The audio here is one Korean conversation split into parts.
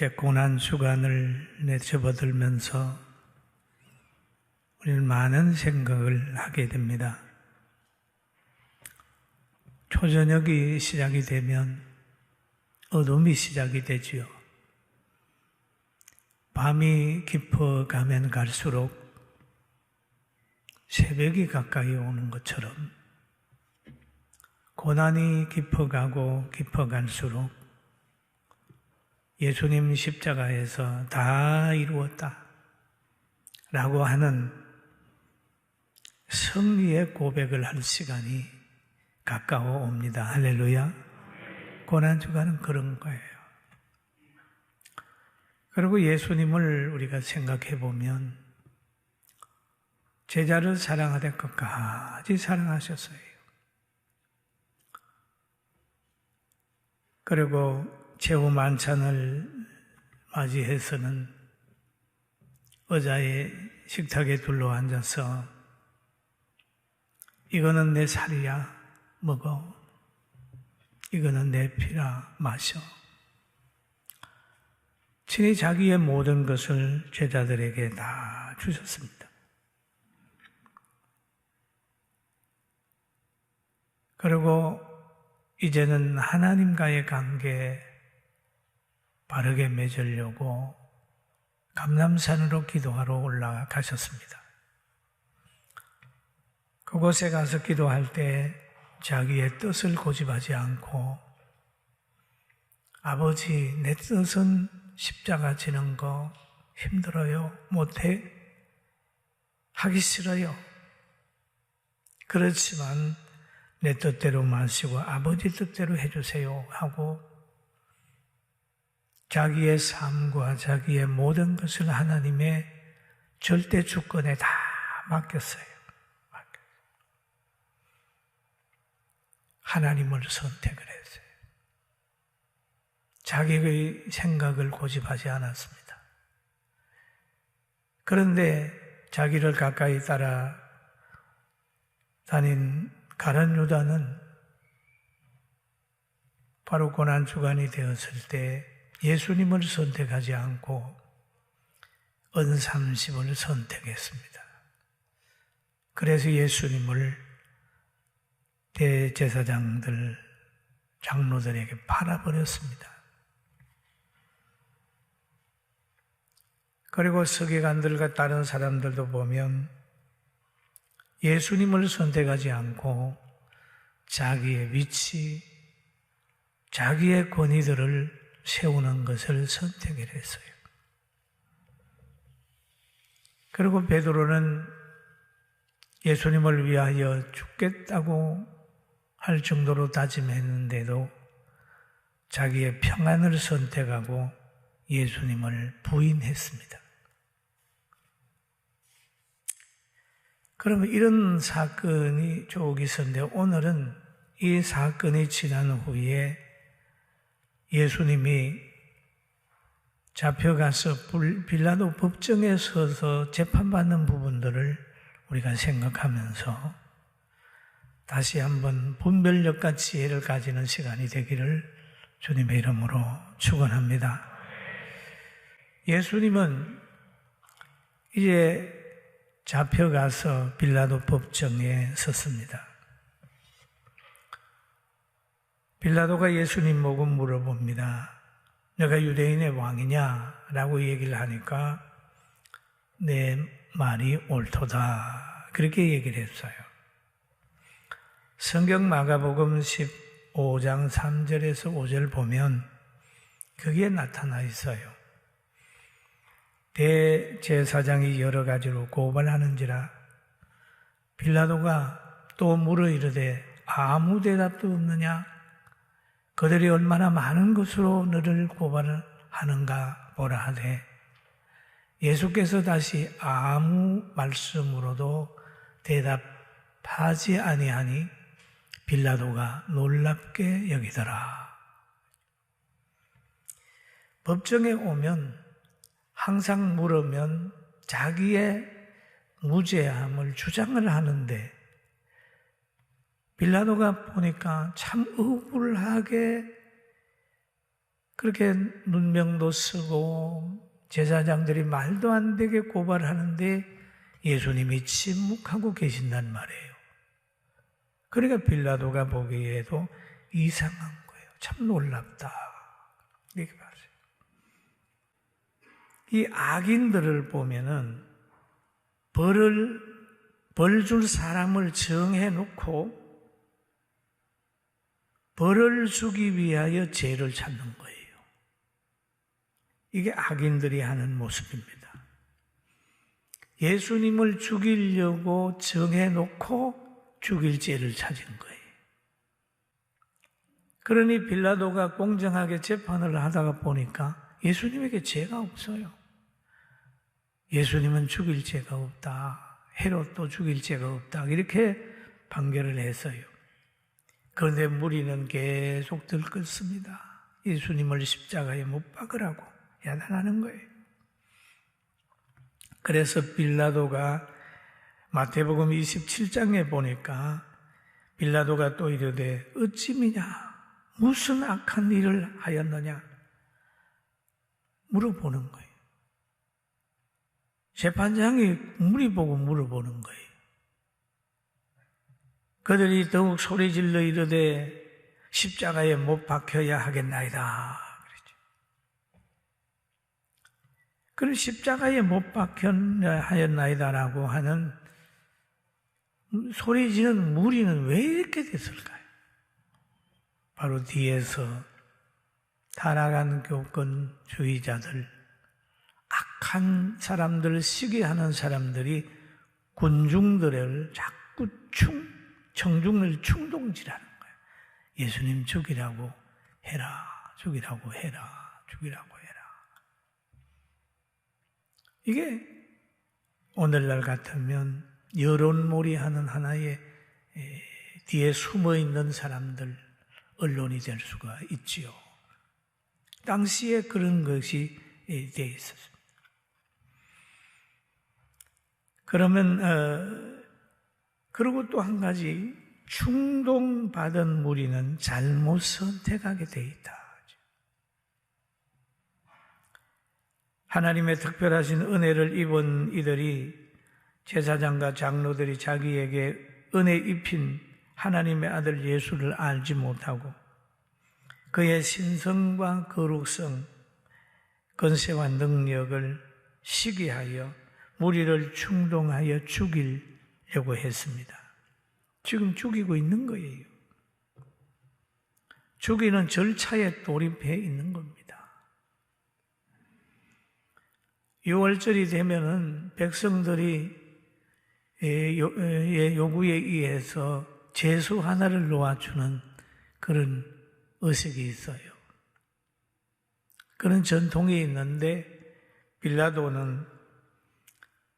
이제 고난 주간을 내접어들면서 우리는 많은 생각을 하게 됩니다. 초저녁이 시작이 되면 어둠이 시작이 되지요. 밤이 깊어가면 갈수록 새벽이 가까이 오는 것처럼 고난이 깊어가고 깊어갈수록 예수님 십자가에서 다 이루었다. 라고 하는 승리의 고백을 할 시간이 가까워 옵니다. 할렐루야. 고난주간은 그런 거예요. 그리고 예수님을 우리가 생각해 보면 제자를 사랑하던 것까지 사랑하셨어요. 그리고 제후 만찬을 맞이해서는 의자에 식탁에 둘러 앉아서 이거는 내 살이야 먹어 이거는 내 피라 마셔 친히 자기의 모든 것을 제자들에게 다 주셨습니다. 그리고 이제는 하나님과의 관계 바르게 맺으려고 감남산으로 기도하러 올라가셨습니다. 그곳에 가서 기도할 때 자기의 뜻을 고집하지 않고 아버지 내 뜻은 십자가 지는 거 힘들어요. 못해. 하기 싫어요. 그렇지만 내 뜻대로 마시고 아버지 뜻대로 해주세요 하고 자기의 삶과 자기의 모든 것을 하나님의 절대 주권에 다 맡겼어요. 하나님을 선택을 했어요. 자기의 생각을 고집하지 않았습니다. 그런데 자기를 가까이 따라 다닌 가란 유다는 바로 고난 주간이 되었을 때 예수님을 선택하지 않고 은삼십을 선택했습니다. 그래서 예수님을 대제사장들, 장로들에게 팔아버렸습니다. 그리고 서기관들과 다른 사람들도 보면 예수님을 선택하지 않고 자기의 위치, 자기의 권위들을 세우는 것을 선택을 했어요. 그리고 베드로는 예수님을 위하여 죽겠다고 할 정도로 다짐했는데도 자기의 평안을 선택하고 예수님을 부인했습니다. 그러면 이런 사건이 쭉 있었는데 오늘은 이 사건이 지난 후에 예수님이 잡혀가서 빌라도 법정에 서서 재판받는 부분들을 우리가 생각하면서 다시 한번 분별력과 지혜를 가지는 시간이 되기를 주님의 이름으로 축원합니다. 예수님은 이제 잡혀가서 빌라도 법정에 섰습니다. 빌라도가 예수님 보고 물어봅니다. 내가 유대인의 왕이냐? 라고 얘기를 하니까 내 말이 옳도다. 그렇게 얘기를 했어요. 성경 마가복음 15장 3절에서 5절 보면 그게 나타나 있어요. 대제사장이 여러 가지로 고발하는지라 빌라도가 또 물어 이르되 아무 대답도 없느냐? 그들이 얼마나 많은 것으로 너를 고발을 하는가 보라 하되 예수께서 다시 아무 말씀으로도 대답하지 아니하니 빌라도가 놀랍게 여기더라. 법정에 오면 항상 물으면 자기의 무죄함을 주장을 하는데 빌라도가 보니까 참 억울하게 그렇게 눈명도 쓰고 제사장들이 말도 안 되게 고발하는데 예수님이 침묵하고 계신단 말이에요. 그러니까 빌라도가 보기에도 이상한 거예요. 참 놀랍다. 이렇게 봤어요. 이 악인들을 보면은 벌을 벌 줄 사람을 정해 놓고 벌을 주기 위하여 죄를 찾는 거예요. 이게 악인들이 하는 모습입니다. 예수님을 죽이려고 정해놓고 죽일 죄를 찾은 거예요. 그러니 빌라도가 공정하게 재판을 하다가 보니까 예수님에게 죄가 없어요. 예수님은 죽일 죄가 없다. 헤롯도 죽일 죄가 없다. 이렇게 판결을 했어요. 그런데 무리는 계속 들끓습니다. 예수님을 십자가에 못 박으라고 야단하는 거예요. 그래서 빌라도가 마태복음 27장에 보니까 빌라도가 또 이르되 어찌미냐 무슨 악한 일을 하였느냐 물어보는 거예요. 재판장이 물이 보고 물어보는 거예요. 그들이 더욱 소리질러 이르되 십자가에 못 박혀야 하겠나이다. 그랬죠. 그럼 십자가에 못 박혀야 하였나이다라고 하는 소리 지는 무리는 왜 이렇게 됐을까요? 바로 뒤에서 타락한 교권주의자들, 악한 사람들, 시기하는 사람들이 군중들을 자꾸 충, 청중을 충동질하는 거예요. 예수님 죽이라고 해라, 죽이라고 해라, 죽이라고 해라. 이게 오늘날 같으면 여론몰이 하는 하나의 뒤에 숨어 있는 사람들, 언론이 될 수가 있지요. 당시에 그런 것이 되어 있었습니다. 그러면, 어, 그리고 또 한 가지, 충동받은 무리는 잘못 선택하게 되어 있다. 하나님의 특별하신 은혜를 입은 이들이 제사장과 장로들이 자기에게 은혜 입힌 하나님의 아들 예수를 알지 못하고 그의 신성과 거룩성, 건세와 능력을 시기하여 무리를 충동하여 죽이 려고 했습니다. 지금 죽이고 있는 거예요. 죽이는 절차에 돌입해 있는 겁니다. 6월절이 되면은 백성들이 요구에 의해서 재수 하나를 놓아주는 그런 의식이 있어요. 그런 전통이 있는데 빌라도는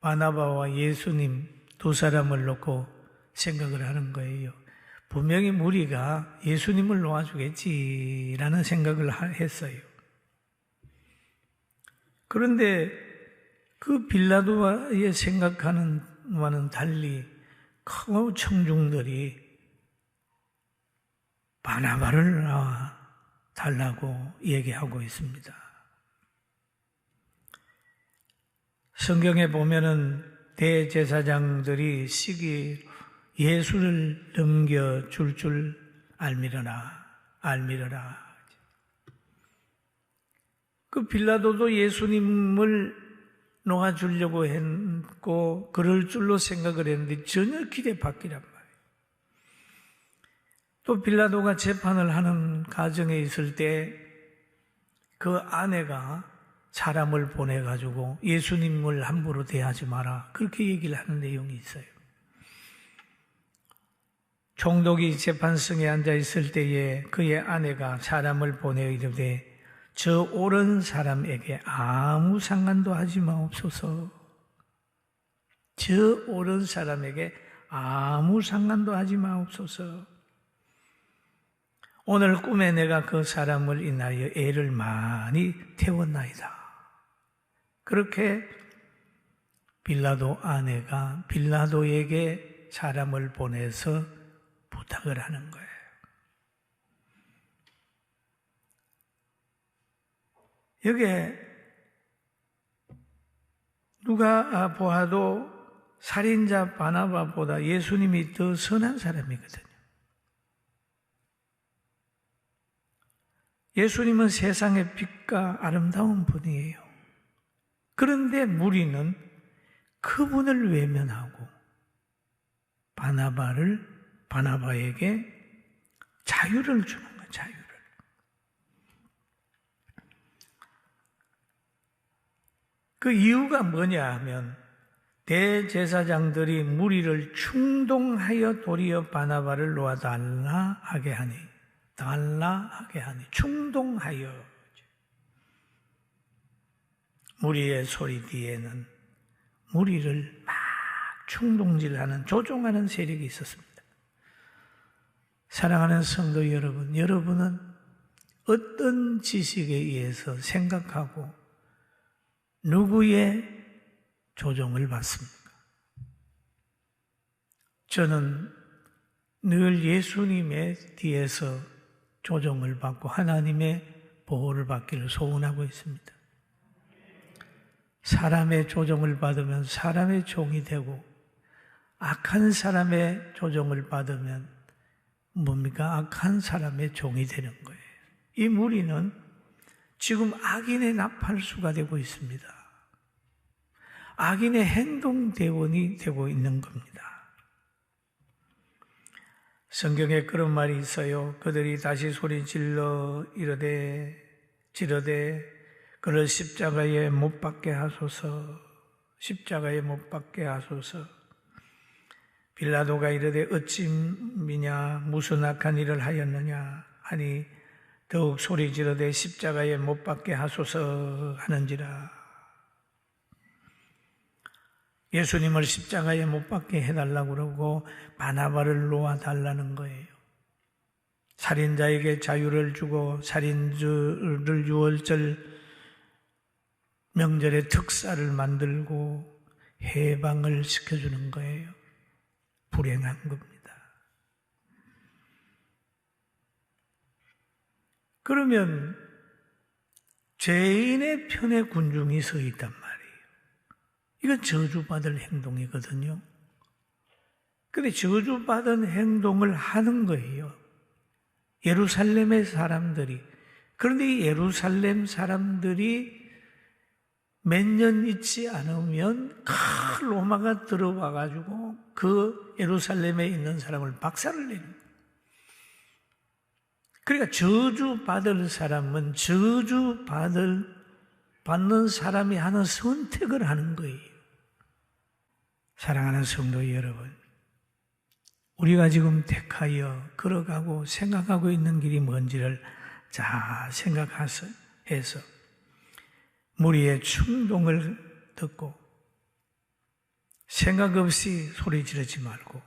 바나바와 예수님 두 사람을 놓고 생각을 하는 거예요. 분명히 무리가 예수님을 놓아주겠지라는 생각을 했어요. 그런데 그 빌라도의 생각하는 와는 달리 큰 청중들이 바나바를 달라고 얘기하고 있습니다. 성경에 보면은 대제사장들이 시기 예수를 넘겨 줄줄 줄 알미러나 알미러라. 그 빌라도도 예수님을 놓아주려고 했고 그럴 줄로 생각을 했는데 전혀 기대 밖이란 말이에요. 또 빌라도가 재판을 하는 가정에 있을 때 그 아내가 사람을 보내가지고 예수님을 함부로 대하지 마라. 그렇게 얘기를 하는 내용이 있어요. 총독이 재판성에 앉아 있을 때에 그의 아내가 사람을 보내 이르되 저 옳은 사람에게 아무 상관도 하지 마옵소서. 저 옳은 사람에게 아무 상관도 하지 마옵소서. 오늘 꿈에 내가 그 사람을 인하여 애를 많이 태웠나이다. 그렇게 빌라도 아내가 빌라도에게 사람을 보내서 부탁을 하는 거예요. 여기에 누가 보아도 살인자 바나바보다 예수님이 더 선한 사람이거든요. 예수님은 세상의 빛과 아름다운 분이에요. 그런데 무리는 그분을 외면하고 바나바를 바나바에게 자유를 주는 거예요. 자유를. 그 이유가 뭐냐 하면 대제사장들이 무리를 충동하여 도리어 바나바를 놓아달라 하게 하니 달라 하게 하니 충동하여 무리의 소리 뒤에는 무리를 막 충동질하는 조종하는 세력이 있었습니다. 사랑하는 성도 여러분, 여러분은 어떤 지식에 의해서 생각하고 누구의 조종을 받습니까? 저는 늘 예수님의 뒤에서 조종을 받고 하나님의 보호를 받기를 소원하고 있습니다. 사람의 조종을 받으면 사람의 종이 되고 악한 사람의 조종을 받으면 뭡니까? 악한 사람의 종이 되는 거예요. 이 무리는 지금 악인의 나팔수가 되고 있습니다. 악인의 행동대원이 되고 있는 겁니다. 성경에 그런 말이 있어요. 그들이 다시 소리 질러 이르되 지르되 그를 십자가에 못 박게 하소서. 십자가에 못 박게 하소서. 빌라도가 이르되 어찌 미냐? 무슨 악한 일을 하였느냐? 하니 더욱 소리 지르되 십자가에 못 박게 하소서 하는지라. 예수님을 십자가에 못 박게 해달라고 그러고 바나바를 놓아 달라는 거예요. 살인자에게 자유를 주고 살인주를 유월절 명절에 특사를 만들고 해방을 시켜주는 거예요. 불행한 겁니다. 그러면 죄인의 편에 군중이 서 있단 말이에요. 이건 저주받을 행동이거든요. 근데 저주받은 행동을 하는 거예요. 예루살렘의 사람들이. 그런데 이 예루살렘 사람들이 몇 년 있지 않으면 큰 로마가 들어와 가지고 그 예루살렘에 있는 사람을 박살을 내는 그러니까 저주 받을 사람은 저주 받을 받는 사람이 하는 선택을 하는 거예요. 사랑하는 성도 여러분, 우리가 지금 택하여 걸어가고 생각하고 있는 길이 뭔지를 잘 생각해서 해서 무리의 충동을 듣고 생각 없이 소리 지르지 말고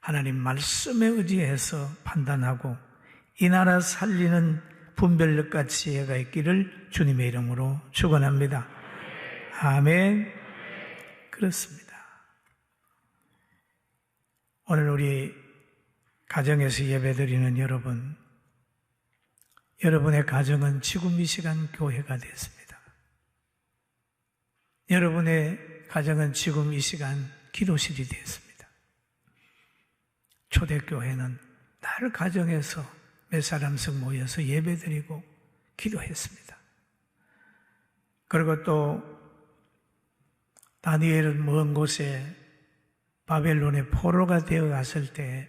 하나님 말씀에 의지해서 판단하고 이 나라 살리는 분별력 같이 해가 있기를 주님의 이름으로 축원합니다. 아멘. 그렇습니다. 오늘 우리 가정에서 예배드리는 여러분, 여러분의 가정은 지금 이 시간 교회가 됐습니다. 여러분의 가정은 지금 이 시간 기도실이 되었습니다. 초대교회는 날 가정에서 몇 사람씩 모여서 예배드리고 기도했습니다. 그리고 또 다니엘은 먼 곳에 바벨론의 포로가 되어 갔을 때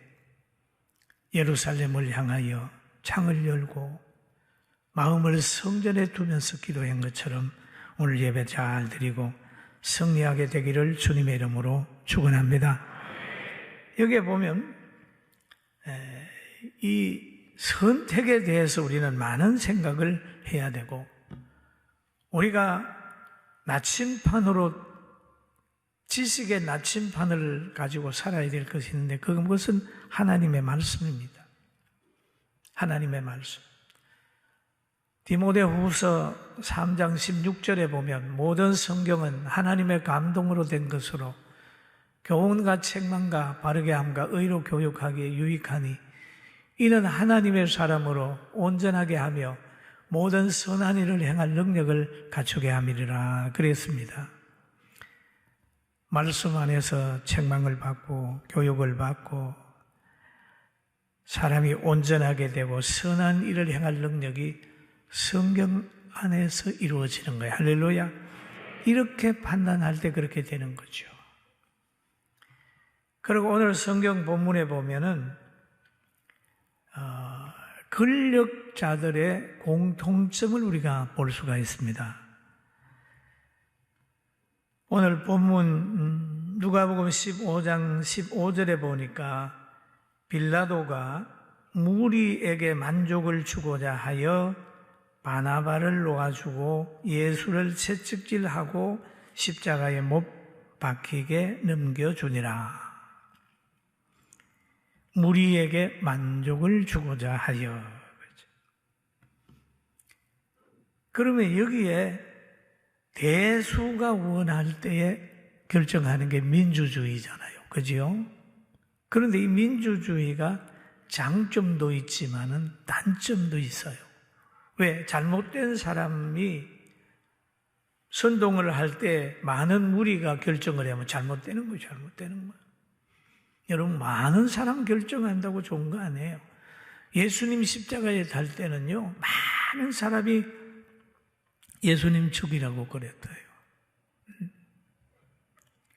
예루살렘을 향하여 창을 열고 마음을 성전에 두면서 기도한 것처럼 오늘 예배 잘 드리고 승리하게 되기를 주님의 이름으로 축원합니다. 여기에 보면 이 선택에 대해서 우리는 많은 생각을 해야 되고 우리가 나침판으로 지식의 나침판을 가지고 살아야 될 것이 있는데 그것은 하나님의 말씀입니다. 하나님의 말씀. 디모데 후서 3장 16절에 보면 모든 성경은 하나님의 감동으로 된 것으로 교훈과 책망과 바르게 함과 의로 교육하기에 유익하니 이는 하나님의 사람으로 온전하게 하며 모든 선한 일을 행할 능력을 갖추게 함이리라 그랬습니다. 말씀 안에서 책망을 받고 교육을 받고 사람이 온전하게 되고 선한 일을 행할 능력이 성경 안에서 이루어지는 거예요. 할렐루야. 이렇게 판단할 때 그렇게 되는 거죠. 그리고 오늘 성경 본문에 보면은 어, 권력자들의 공통점을 우리가 볼 수가 있습니다. 오늘 본문 음, 누가복음 15장 15절에 보니까 빌라도가 무리에게 만족을 주고자 하여 바나바를 놓아주고 예수를 채찍질하고 십자가에 못 박히게 넘겨주니라. 무리에게 만족을 주고자 하여. 그러면 여기에 대수가 원할 때에 결정하는 게 민주주의잖아요. 그지요? 그런데 이 민주주의가 장점도 있지만은 단점도 있어요. 왜? 잘못된 사람이 선동을 할 때 많은 무리가 결정을 하면 잘못되는 거예요. 잘못되는 거예요. 여러분, 많은 사람 결정한다고 좋은 거 아니에요. 예수님 십자가에 달 때는요, 많은 사람이 예수님 죽이라고 그랬어요.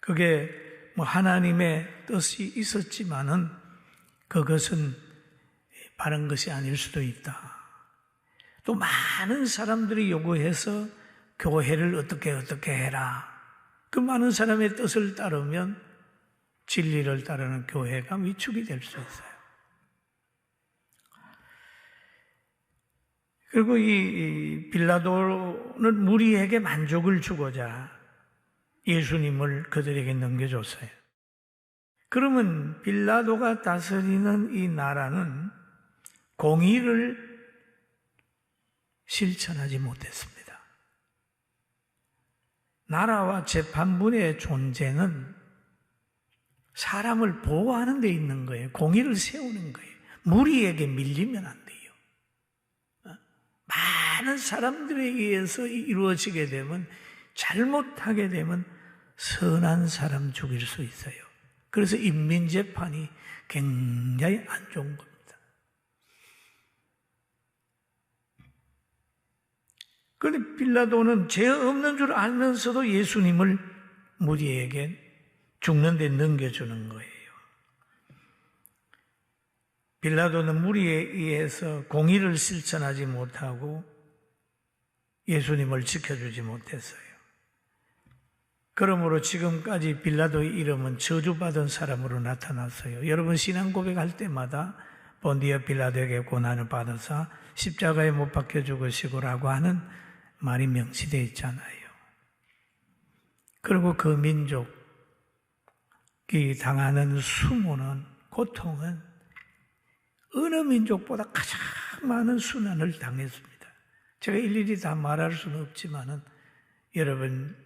그게 뭐 하나님의 뜻이 있었지만은 그것은 바른 것이 아닐 수도 있다. 또 많은 사람들이 요구해서 교회를 어떻게 어떻게 해라. 그 많은 사람의 뜻을 따르면 진리를 따르는 교회가 위축이 될 수 있어요. 그리고 이 빌라도는 무리에게 만족을 주고자 예수님을 그들에게 넘겨줬어요. 그러면 빌라도가 다스리는 이 나라는 공의를 실천하지 못했습니다. 나라와 재판부의 존재는 사람을 보호하는 데 있는 거예요. 공의를 세우는 거예요. 무리에게 밀리면 안 돼요. 어? 많은 사람들에 의해서 이루어지게 되면 잘못하게 되면 선한 사람 죽일 수 있어요. 그래서 인민재판이 굉장히 안 좋은 겁니다. 그런데 빌라도는 죄 없는 줄 알면서도 예수님을 무리에게 죽는 데 넘겨주는 거예요. 빌라도는 무리에 의해서 공의를 실천하지 못하고 예수님을 지켜주지 못했어요. 그러므로 지금까지 빌라도의 이름은 저주받은 사람으로 나타났어요. 여러분 신앙 고백할 때마다 본디어 빌라도에게 고난을 받아서 십자가에 못 박혀 죽으시고라고 하는 말이 명시되어 있잖아요. 그리고 그 민족이 당하는 수모는 고통은 어느 민족보다 가장 많은 순환을 당했습니다. 제가 일일이 다 말할 수는 없지만은 여러분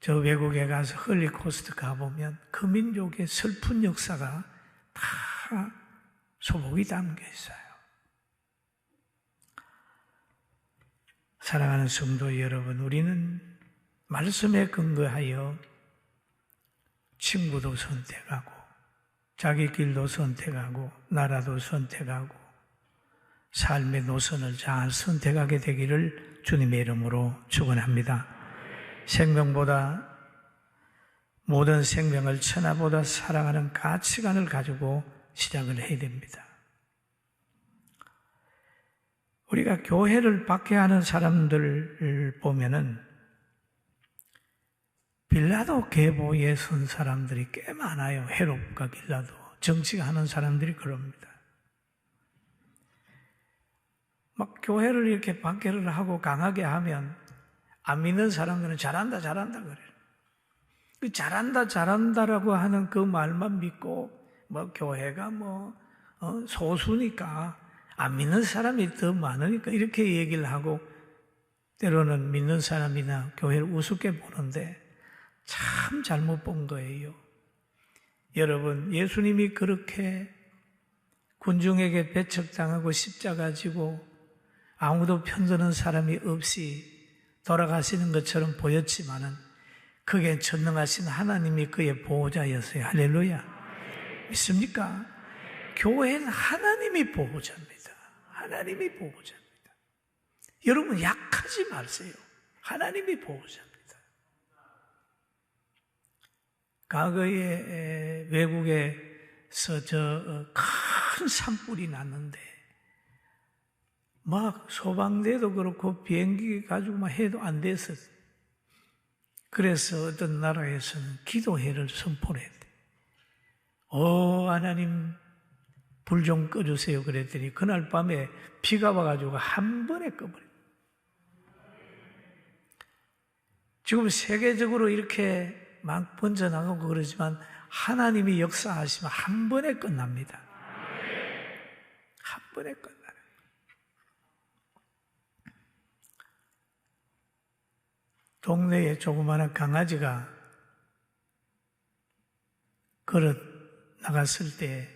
저 외국에 가서 헐리코스트 가보면 그 민족의 슬픈 역사가 다 소복이 담겨 있어요. 사랑하는 성도 여러분, 우리는 말씀에 근거하여 친구도 선택하고, 자기 길도 선택하고, 나라도 선택하고, 삶의 노선을 잘 선택하게 되기를 주님의 이름으로 축원합니다. 생명보다 모든 생명을 천하보다 사랑하는 가치관을 가지고 시작을 해야 됩니다. 우리가 교회를 박해하는 사람들을 보면은 빌라도 계보에 선 사람들이 꽤 많아요. 헤롯과 빌라도. 정치하는 사람들이 그럽니다. 막 교회를 이렇게 박해를 하고 강하게 하면 안 믿는 사람들은 잘한다, 잘한다 그래요. 그 잘한다, 잘한다라고 하는 그 말만 믿고 뭐 교회가 뭐 어, 소수니까 안 믿는 사람이 더 많으니까 이렇게 얘기를 하고 때로는 믿는 사람이나 교회를 우습게 보는데 참 잘못 본 거예요. 여러분, 예수님이 그렇게 군중에게 배척당하고 십자가 지고 아무도 편드는 사람이 없이 돌아가시는 것처럼 보였지만은 그게 전능하신 하나님이 그의 보호자였어요. 할렐루야. 믿습니까? 교회는 하나님이 보호자입니다. 하나님이 보호자입니다. 여러분 약하지 마세요. 하나님이 보호자입니다. 과거에 외국에서 저 큰 산불이 났는데 막 소방대도 그렇고 비행기 가지고 막 해도 안 돼서 그래서 어떤 나라에서는 기도회를 선포를 했대. 오 하나님 불 좀 꺼주세요 그랬더니 그날 밤에 비가 와가지고 한 번에 꺼버려. 지금 세계적으로 이렇게 막 번져나가고 그러지만 하나님이 역사하시면 한 번에 끝납니다. 한 번에 끝나요. 동네에 조그마한 강아지가 걸어 나갔을 때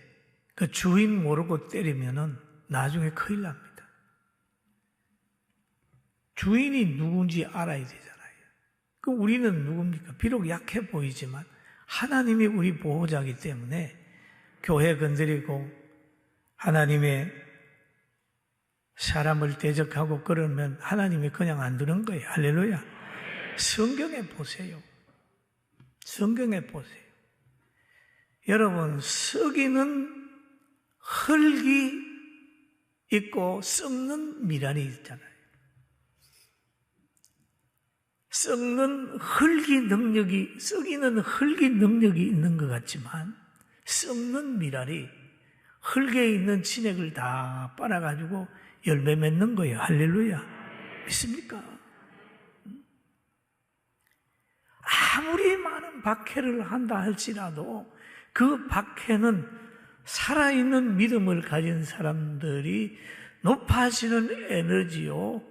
그 주인 모르고 때리면은 나중에 큰일 납니다. 주인이 누군지 알아야 되잖아요. 그 우리는 누굽니까? 비록 약해 보이지만 하나님이 우리 보호자이기 때문에 교회 건드리고 하나님의 사람을 대적하고 그러면 하나님이 그냥 안 두는 거예요. 할렐루야. 성경에 보세요. 성경에 보세요. 여러분, 썩이는 흙이 있고 썩는 미랄이 있잖아요. 썩는 흙이 능력이, 썩이는 흙이 능력이 있는 것 같지만 썩는 미랄이 흙에 있는 진액을 다 빨아가지고 열매 맺는 거예요. 할렐루야. 믿습니까? 아무리 많은 박해를 한다 할지라도 그 박해는 살아있는 믿음을 가진 사람들이 높아지는 에너지요,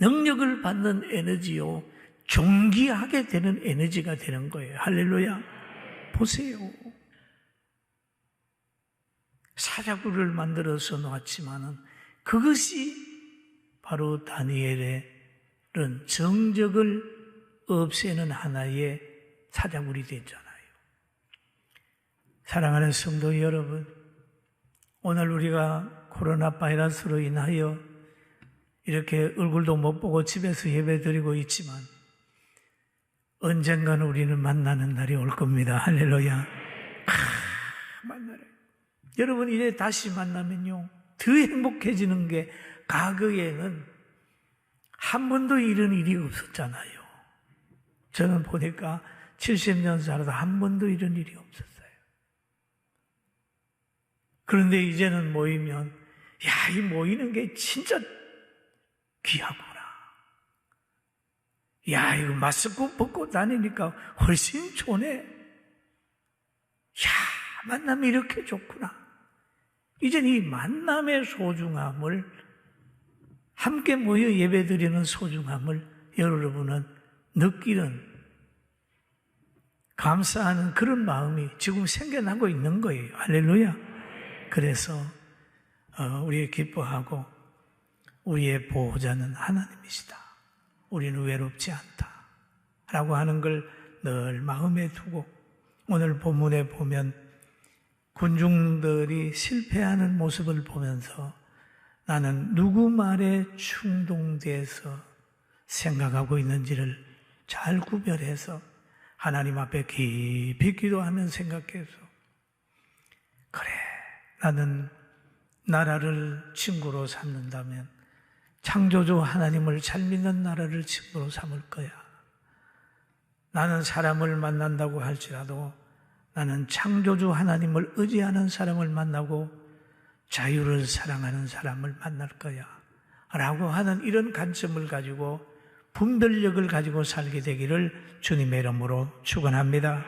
능력을 받는 에너지요, 존귀하게 되는 에너지가 되는 거예요. 할렐루야. 보세요. 사자굴을 만들어서 놓았지만은 그것이 바로 다니엘의 그런 정적을 없애는 하나의 사자굴이 됐잖아요. 사랑하는 성도 여러분, 오늘 우리가 코로나 바이러스로 인하여 이렇게 얼굴도 못 보고 집에서 예배 드리고 있지만 언젠가는 우리는 만나는 날이 올 겁니다. 할렐루야. 아, 만나래. 여러분 이제 다시 만나면요. 더 행복해지는 게 과거에는 한 번도 이런 일이 없었잖아요. 저는 보니까 70년 살아도 한 번도 이런 일이 없었어요. 그런데 이제는 모이면, 야, 이 모이는 게 진짜 귀하구나. 야, 이거 마스크 벗고 다니니까 훨씬 좋네. 야, 만남이 이렇게 좋구나. 이젠 이 만남의 소중함을 함께 모여 예배드리는 소중함을 여러분은 느끼는 감사하는 그런 마음이 지금 생겨나고 있는 거예요. 할렐루야. 그래서 어, 우리 기뻐하고 우리의 보호자는 하나님이시다. 우리는 외롭지 않다. 라고 하는 걸 늘 마음에 두고 오늘 본문에 보면 군중들이 실패하는 모습을 보면서 나는 누구 말에 충동돼서 생각하고 있는지를 잘 구별해서 하나님 앞에 깊이 기도하면 생각해서 그래 나는 나라를 친구로 삼는다면 창조주 하나님을 잘 믿는 나라를 친구로 삼을 거야. 나는 사람을 만난다고 할지라도 나는 창조주 하나님을 의지하는 사람을 만나고 자유를 사랑하는 사람을 만날 거야. 라고 하는 이런 관점을 가지고 분별력을 가지고 살게 되기를 주님의 이름으로 축원합니다.